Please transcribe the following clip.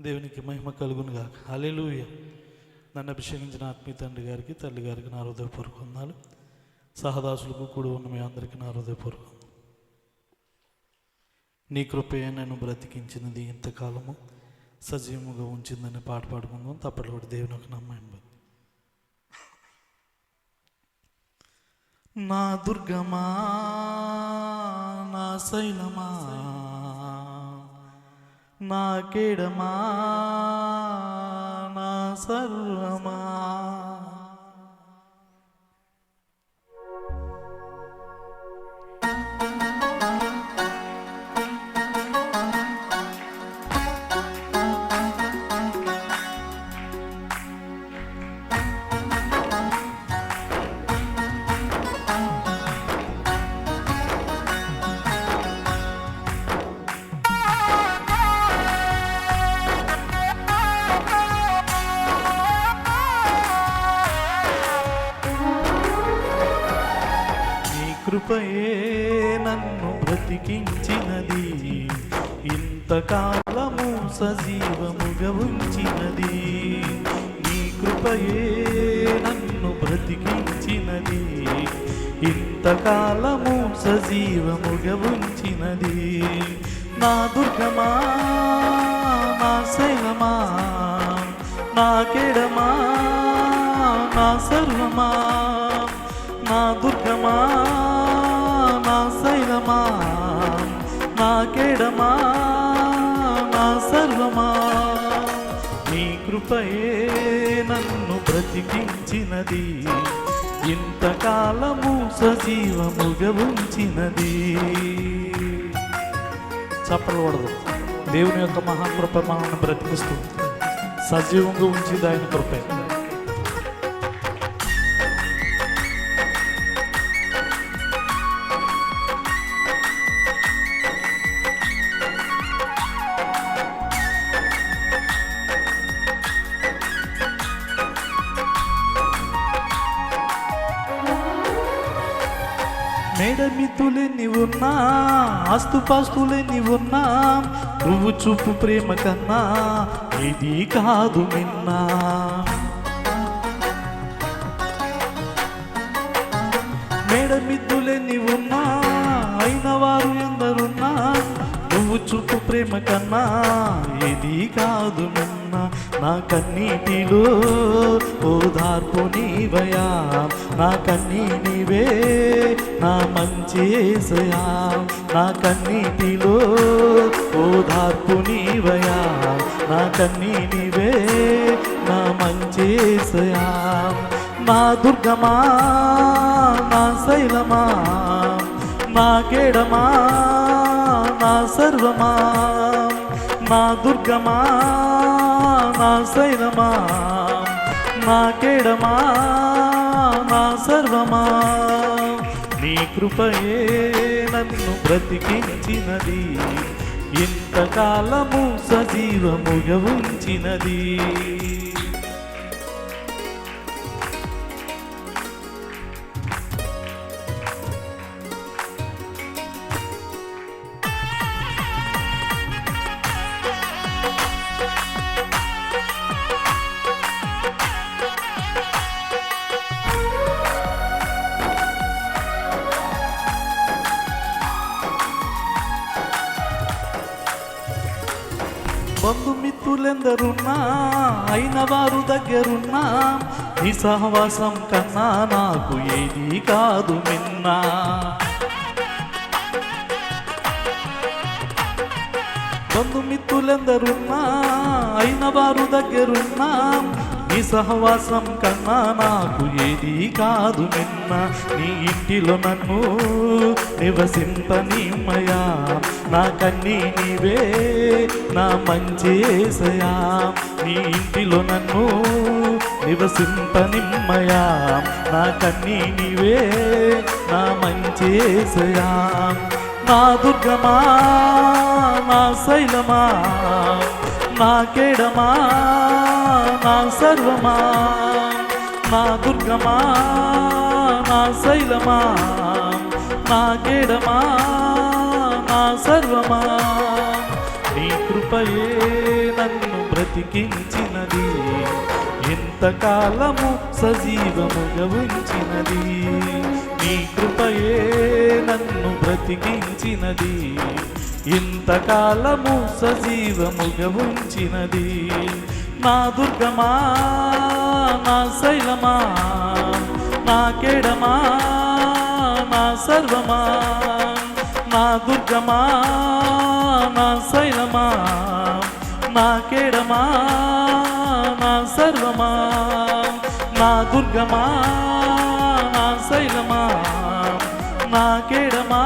దేవునికి మహిమ కలుగునుగా గాక. నన్ను అభిషేకించిన ఆత్మీయ తండ్రి గారికి తల్లి గారికి నా హృదయపూర్వక వందనాలు. సహదాసులకు కూడా ఉన్న మీ అందరికీ నా హృదయపూర్వక నీ కృపయే నన్ను బ్రతికించినది ఇంతకాలము. సజీవముగా ఉంచిందని పాట పాడుకుందాం. తప్పటి కూడా దేవుని ఒక నమ్మాయి నా దుర్గమా నా శైలమా నా కేడమా? నా సర్వమా? కృపయే నన్ను బ్రతికించినది. ఇంతకాలము సజీవముగా ఉంచినది. నీ కృపయే నన్ను బ్రతికించినది. ఇంతకాలము సజీవముగా ఉంచినది. నా దుర్గమా నా శైలమా నా కెడమా నా సర్వమా నా దుర్గమా. శైలమా నా కేడమా నా సర్వమా? నీ కృపయే నన్ను బ్రతికించినది. ఇంతకాలము సజీవముగా ఉంచినది. చెప్పకూడదు దేవుని యొక్క మహాకృప మనల్ని బ్రతికిస్తుంది సజీవంగా ఉంచింది ఆయన కృపే. మేడమితులెన్ని ఉన్నా ఆస్తుపాస్తులెన్ని ఉన్నా నువ్వు చూపు ప్రేమ కన్నా ఇది కాదు నిన్నా. మేడమిద్దులెన్ని ఉన్నా అయిన వారు నువ్వు చూపు ప్రేమ కన్నా ఇది కాదు నిన్న నా కన్నీటిలో. ఓదార్పు నీవయా నా కన్నీ నీవే నా మంచి ఏసయా నా కన్నీటిలో. ఓదార్పు నీవయా నా కన్నీ నీవే నా మంచి ఏసయా. నా దుర్గమా నా శైలమా నా కేడమా సర్వమా నా దుర్గమా నా శైలమా నా కేడమా నా సర్వమా. నీ కృపయే నన్ను బ్రతికించినది ఇంతకాలము సజీవముగా ఉంచినది. మిత్రులెందరున్నా అయిన వారు దగ్గరున్నా నీ సహవాసం కన్నా నాకు ఏది కాదు మిన్నా. బంధుమిత్రులెందరున్నా అయిన వారు దగ్గరున్నా నీ సహవాసం కన్నా నాకు ఏది కాదు నిన్న నాయన నీ ఇంటిలో నన్ను నివసింపనిమ్మయా నా కన్నీ నీవే నా మంచి ఏసయా నీ ఇంటిలో నన్ను నివసింపనిమ్మయా నా కన్నీ నీవే నా మంచి ఏసయా నా దుర్గమా నా శైలమా. నా కేడమా నా సర్వమా. నా దుర్గమా శైలమా నా కేడమా? నా సర్వమా? నీ కృపయే నన్ను బ్రతికించినది. ఎంతకాలము సజీవముగా ఉంచినది నీ కృపయే నన్ను బ్రతికించినది. ఇంతకాలము సజీవముగా ఉంచినది నా దుర్గమా? నా శైలమా? నా కేడమా నా సర్వమా నా దుర్గమా నా శైలమా నా కేడమా నా సర్వమా నా దుర్గమా నా శైలమా నా కేడమా.